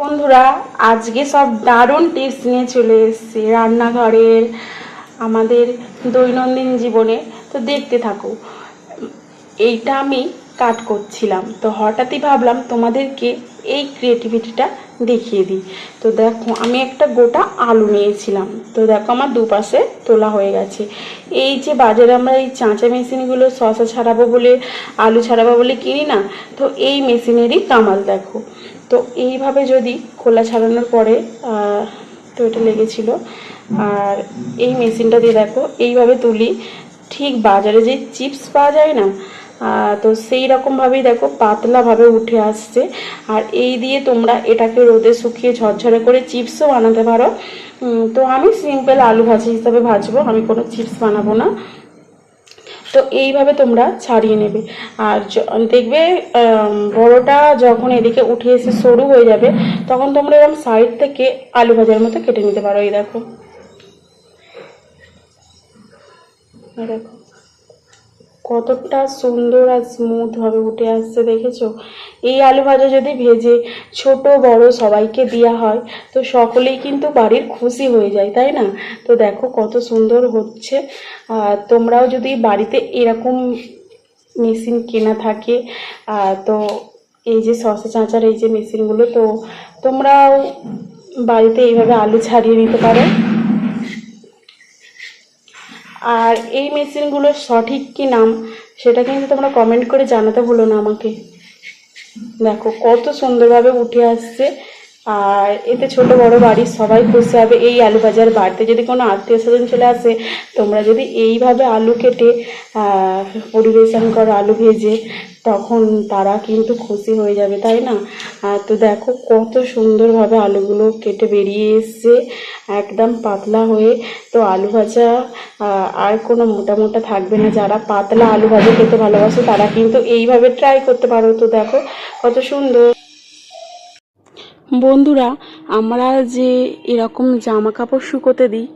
বন্ধুরা, আজকে সব দারুণ টিপস নিয়ে চলে এসেছি রান্নাঘরের আমাদের দৈনন্দিন জীবনে। তো দেখতে থাকো, এইটা আমি কাট করছিলাম। তো হঠাৎই ভাবলাম তোমাদেরকে এই ক্রিয়েটিভিটিটা দেখিয়ে দিই। তো দেখো, আমি একটা গোটা আলু নিয়েছিলাম। তো দেখো, আমার দুপাশে তোলা হয়ে গেছে। এই যে বাজারে আমরা এই চাঁচা মেশিনগুলো শশা ছাড়াবো বলে, আলু ছাড়াবো বলে কিনি না, তো এই মেশিনেরই কামাল দেখো। তো এইভাবে যদি খোলা ছাড়ানোর পরে তো এটা লেগেছিল। আর এই মেশিনটা দিয়ে দেখো, এইভাবে তুলি, ঠিক বাজারে যে চিপস পাওয়া যায় না তো সেই রকমভাবেই দেখো পাতলাভাবে উঠে আসছে। আর এই দিয়ে তোমরা এটাকে রোদে শুকিয়ে ঝরঝরে করে চিপসও বানাতে পারো। তো আমি সিম্পল আলু ভাজি হিসাবে ভাজবো, আমি কোনো চিপস বানাবো না। তো এইভাবে তোমরা ছাড়িয়ে নেবে। আর দেখবে বড়োটা যখন এদিকে উঠে এসে সরু হয়ে যাবে তখন তোমরা এরকম সাইড থেকে আলু ভাজার মতো কেটে নিতে পারো এই দেখো। এই দেখো। কতটা সুন্দর আর স্মুথ ভাবে উঠে আসছে দেখেছ? এই আলু ভাজা যদি ভেজে ছোট, বড় সবাইকে দেওয়া হয়, তো সকলেই কিন্তু বাড়ির খুশি হয়ে যায়, তাই না? তো দেখো কত সুন্দর হচ্ছে। আর তোমরাও যদি বাড়িতে এরকম মেশিন কেনা থাকে তো এই যে শশা চাঁচার এই যে মেশিনগুলো, তো তোমরাও বাড়িতে এইভাবে আলু ছাড়িয়ে নিতে পারো। আর এই মেশিনগুলোর সঠিক কি নাম, সেটা কিন্তু তোমরা কমেন্ট করে জানাতে ভুলো না আমাকে। দেখো, কত সুন্দরভাবে উঠে আসছে। আর এতে ছোট বড় বাড়ির সবাই খুশি হবে। এই আলু ভাজার বাড়িতে যদি কোনো আত্মীয় স্বজন চলে আসে, তোমরা যদি এইভাবে আলু কেটে পরিবেশন করো আলু ভেজে, তখন তারা কিন্তু খুশি হয়ে যাবে, তাই না? তো দেখো কত সুন্দরভাবে আলুগুলো কেটে বেরিয়ে এসছে, একদম পাতলা হয়ে। তো আলু ভাজা আর কোনো মোটা মোটা থাকবে না। যারা পাতলা আলু ভাজা খেতে ভালোবাসে, তারা কিন্তু এইভাবে ট্রাই করতে পারো। তো দেখো কত সুন্দর। বন্ধুরা, আমরা যে এরকম জামা কাপড় শুকোতে দিই,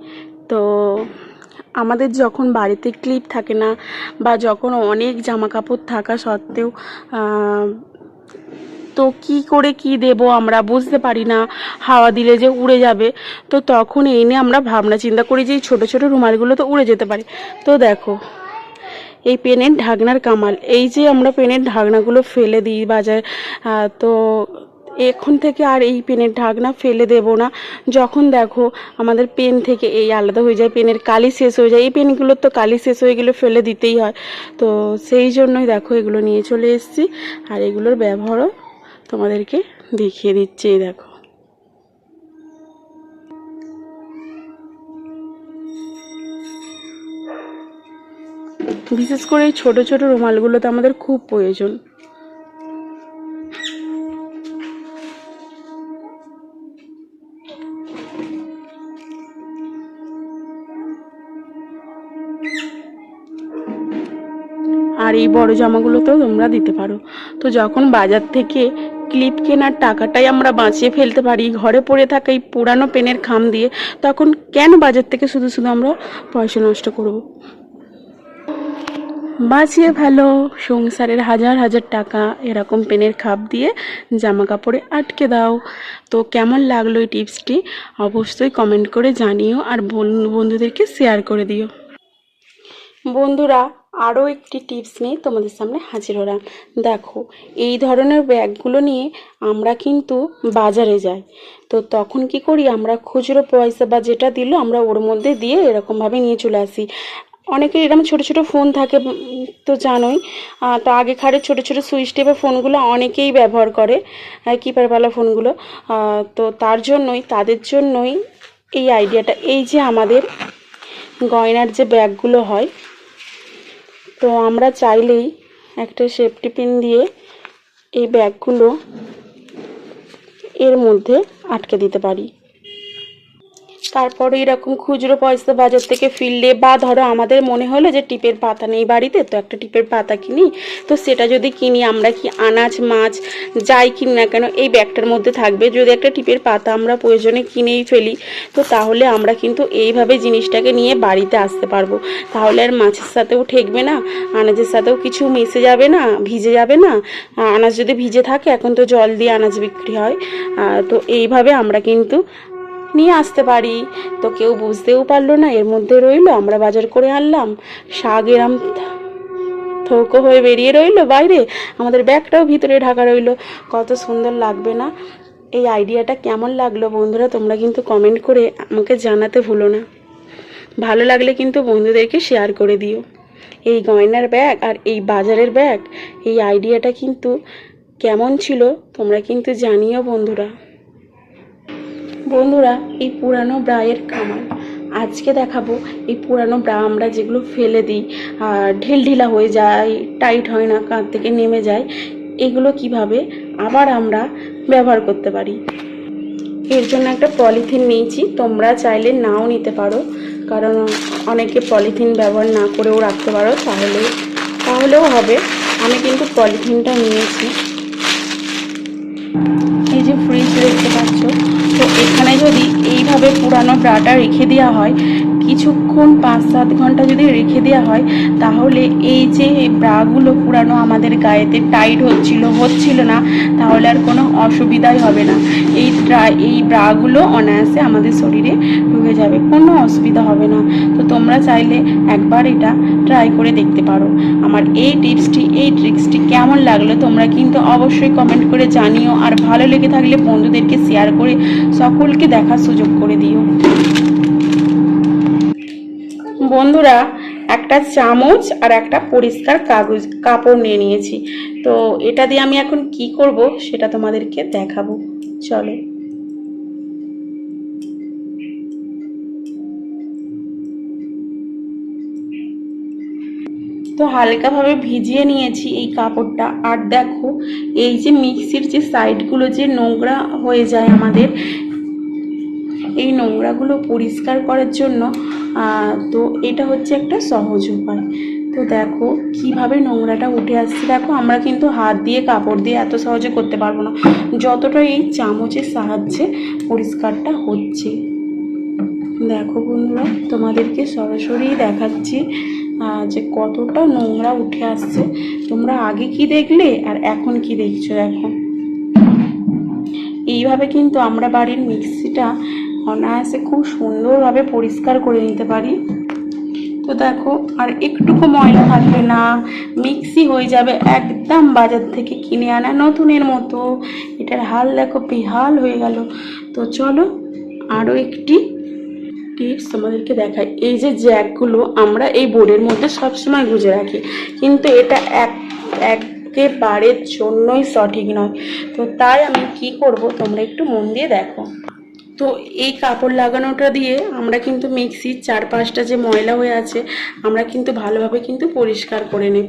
তো আমাদের যখন বাড়িতে ক্লিপ থাকে না, বা যখন অনেক জামা কাপড় থাকা সত্ত্বেও তো কি করে কি দেব আমরা বুঝতে পারি না, হাওয়া দিলে যে উড়ে যাবে, তো তখন এই নিয়ে আমরা ভাবনা চিন্তা করি যে এই ছোটো ছোটো রুমালগুলো তো উড়ে যেতে পারে। তো দেখো, এই পেনের ঢাকনার কামাল, এই যে আমরা পেনের ঢাকনাগুলো ফেলে দিই বাজার তো এখন থেকে আর এই পেনের ঢাকনা ফেলে দেব না। যখন দেখো আমাদের পেন থেকে এই আলাদা হয়ে যায়, পেনের কালি শেষ হয়ে যায়। এই পেনগুলোর তো কালি শেষ হয়ে গেলে ফেলে দিতেই হয়। তো সেই জন্যই দেখো এগুলো নিয়ে চলে এসেছি। আর এগুলোর ব্যবহারও তোমাদেরকে দেখিয়ে দিচ্ছি দেখো। বিশেষ করে এই ছোটো ছোটো রুমালগুলোতে আমাদের খুব প্রয়োজন। আর এই বড় জামাগুলোতেও তোমরা দিতে পারো। তো যখন বাজার থেকে ক্লিপ কেনার টাকাটাই আমরা বাঁচিয়ে ফেলতে পারি, ঘরে পড়ে থাকা এই পুরানো পেনের খাম দিয়ে, তখন কেন বাজার থেকে শুধু শুধু আমরা পয়সা নষ্ট করব? বাঁচিয়ে ভালো সংসারের হাজার হাজার টাকা এরকম পেনের খাপ দিয়ে জামা কাপড়ে আটকে দাও। তো কেমন লাগল এই টিপসটি? অবশ্যই কমেন্ট করে জানিও আর বন্ধু বন্ধুদেরকে শেয়ার করে দিও। বন্ধুরা আরও একটি টিপস নিয়ে তোমাদের সামনে হাজির হলাম। দেখো, এই ধরনের ব্যাগগুলো নিয়ে আমরা কিন্তু বাজারে যাই। তো তখন কি করি, আমরা খুচরো পয়সা বা যেটা দিল আমরা ওর মধ্যে দিয়ে এরকমভাবে নিয়ে চলে আসি। অনেকের এরকম ছোটো ছোটো ফোন থাকে তো জানোই। তো আগেকারের ছোটো ছোটো সুইচ টেপের ফোনগুলো অনেকেই ব্যবহার করে কিপ্যাডওয়ালা ফোনগুলো। তো তার জন্যই, তাদের জন্যই এই আইডিয়াটা এই যে আমাদের গয়নার যে ব্যাগগুলো হয় তো আমরা চাইলেই একটা সেফটি পিন দিয়ে এই ব্যাগগুলো এর মধ্যে আটকে দিতে পারি। তারপরে এরকম খুচরো পয়সা বাজার থেকে ফিরলে বা ধরো আমাদের মনে হলো যে টিপের পাতা নেই বাড়িতে, তো একটা টিপের পাতা কিনি, তো সেটা যদি কিনি, আমরা কি আনাজ, মাছ যাই কিনি না কেন, এই ব্যাগটার মধ্যে থাকবে। যদি একটা টিপের পাতা আমরা প্রয়োজনে কিনেই ফেলি, তো তাহলে আমরা কিন্তু এইভাবে জিনিসটাকে নিয়ে বাড়িতে আসতে পারব। তাহলে আর মাছের সাথেও ঠেকবে না, আনাজের সাথেও কিছু মিশে যাবে না, ভিজে যাবে না। আনাজ যদি ভিজে থাকে, এখন তো জল দিয়ে আনাজ বিক্রি হয়। তো এইভাবে আমরা কিন্তু নিয়ে আসতে পারি। তো কেউ বুঝতেও পারল না, এর মধ্যে রইল, আমরা বাজার করে আনলাম। শাক এরাম থৌকো হয়ে বেরিয়ে রইল বাইরে, আমাদের ব্যাগটাও ভিতরে ঢাকা রইল। কত সুন্দর লাগবে না? এই আইডিয়াটা কেমন লাগল বন্ধুরা, তোমরা কিন্তু কমেন্ট করে আমাকে জানাতে ভুলো না। ভালো লাগলে কিন্তু বন্ধুদেরকে শেয়ার করে দিও। এই গয়নার ব্যাগ আর এই বাজারের ব্যাগ, এই আইডিয়াটা কিন্তু কেমন ছিল তোমরা কিন্তু জানিও বন্ধুরা। বন্ধুরা, এই পুরানো ব্রায়ের খামার আজকে দেখাবো এই পুরানো ব্রা, আমরা যেগুলো ফেলে দিই ঢিলঢিলা হয়ে যায়, টাইট হয় না, কাঁধ থেকে নেমে যায়, এগুলো কীভাবে আবার আমরা ব্যবহার করতে পারি? এর জন্য একটা পলিথিন নিয়েছি, তোমরা চাইলে নাও নিতে পারো, কারণ অনেকে পলিথিন ব্যবহার না করেও রাখতে পারো, তাহলে, তাহলেও হবে। আমি কিন্তু পলিথিনটা নিয়েছি। এই যে ফ্রিজ দেখতে যদি এইভাবে পুরানো ব্রাটা রেখে দেওয়া হয় কিছুক্ষণ পাঁচ সাত ঘণ্টা যদি রেখে দেওয়া হয়, তাহলে এই যে ব্রাগুলো পুরানো আমাদের গায়েতে টাইট হচ্ছিল হচ্ছিল না, তাহলে আর কোনো অসুবিধাই হবে না। এই এই ব্রাগুলো অনায়াসে আমাদের শরীরে ঢুকে যাবে, কোনো অসুবিধা হবে না। তো তোমরা চাইলে একবার এটা ট্রাই করে দেখতে পারো। আমার এই টিপসটি, এই ট্রিক্সটি কেমন লাগল তোমরা কিন্তু অবশ্যই কমেন্ট করে জানিও। আর ভালো লেগে থাকলে বন্ধুদেরকে শেয়ার করে সকলকে দেখার সুযোগ করে দিও। বন্ধুরা, একটা চামচ আর একটা পরিষ্কার কাগজ, কাপড় নিয়ে নিয়েছি। তো এটা দিয়ে আমি এখন কি করব সেটা তোমাদেরকে দেখাবো। চলো। তো হালকাভাবে ভিজিয়ে নিয়েছি এই কাপড়টা। আর দেখো, এই যে মিক্সির যে সাইডগুলো যে নোংরা হয়ে যায় আমাদের, এই নোংরাগুলো পরিষ্কার করার জন্য তো এটা হচ্ছে একটা সহজ উপায়। তো দেখো, কীভাবে নোংরাটা উঠে আসছে দেখো, আমরা কিন্তু হাত দিয়ে, কাপড় দিয়ে এত সহজে করতে পারব না। যতটা এই চামচের সাহায্যে পরিষ্কারটা হচ্ছে। দেখো বন্ধুরা, তোমাদেরকে সরাসরি দেখাচ্ছি যে কতটা নোংরা উঠে আসছে। তোমরা আগে কি দেখলে আর এখন কি দেখছ দেখো। এইভাবে কিন্তু আমরা বাড়ির মিক্সিটা অনায়াসে খুব সুন্দরভাবে পরিষ্কার করে নিতে পারি। তো দেখো, আর একটুকু ময়লা থাকবে না, মিক্সি হয়ে যাবে একদম বাজার থেকে কিনে আনা নতুনের মতো। এটার হাল দেখো বেহাল হয়ে গেল। তো চলো আরও একটি টিপস তোমাদেরকে দেখাই। এই যে জ্যাকগুলো আমরা এই বোর্ডের মধ্যে সবসময় গুজে রাখি। কিন্তু এটা এক, একেবারের জন্যই সঠিক নয়। তো তাই আমি কি করব, তোমরা একটু মন দিয়ে দেখো। তো এই কাপড় লাগানোটা দিয়ে আমরা কিন্তু মিক্সির চার পাঁচটা যে ময়লা হয়ে আছে, আমরা কিন্তু ভালোভাবে কিন্তু পরিষ্কার করে নেব।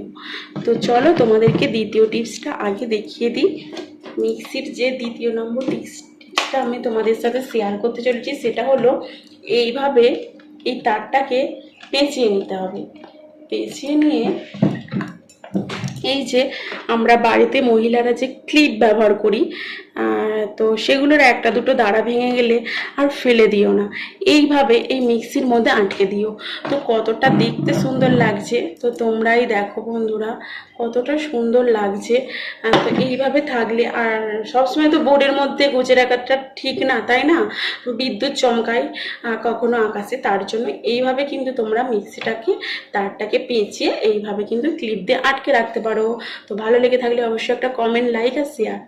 তো চলো তোমাদেরকে দ্বিতীয় টিপসটা আগে দেখিয়ে দিই। মিক্সির যে দ্বিতীয় নম্বর টিপস টিপসটা আমি তোমাদের সাথে শেয়ার করতে চলেছি, সেটা হলো এইভাবে এই তারটাকে পেঁচিয়ে নিতে হবে। পেঁচিয়ে নিয়ে এই যে আমরা বাড়িতে মহিলারা যে ক্লিপ ব্যবহার করি তো সেগুলোর একটা দুটো দাঁড়া ভেঙে গেলে আর ফেলে দিও না। এইভাবে এই মিক্সির মধ্যে আটকে দিও। তো কতটা দেখতে সুন্দর লাগছে। তো তোমরাই দেখো বন্ধুরা, কতটা সুন্দর লাগছে। তো এইভাবে থাকলে আর সবসময় তো বোর্ডের মধ্যে গুজে রাখাটা ঠিক না, তাই না? বিদ্যুৎ চমকায় কখনো আকাশে, তার জন্য এইভাবে কিন্তু তোমরা মিক্সিটাকে, তারটাকে পেঁচিয়ে এইভাবে কিন্তু ক্লিপ দিয়ে আটকে রাখতে পারো। তো ভালো লেগে থাকলে অবশ্যই একটা কমেন্ট, লাইক আর শেয়ার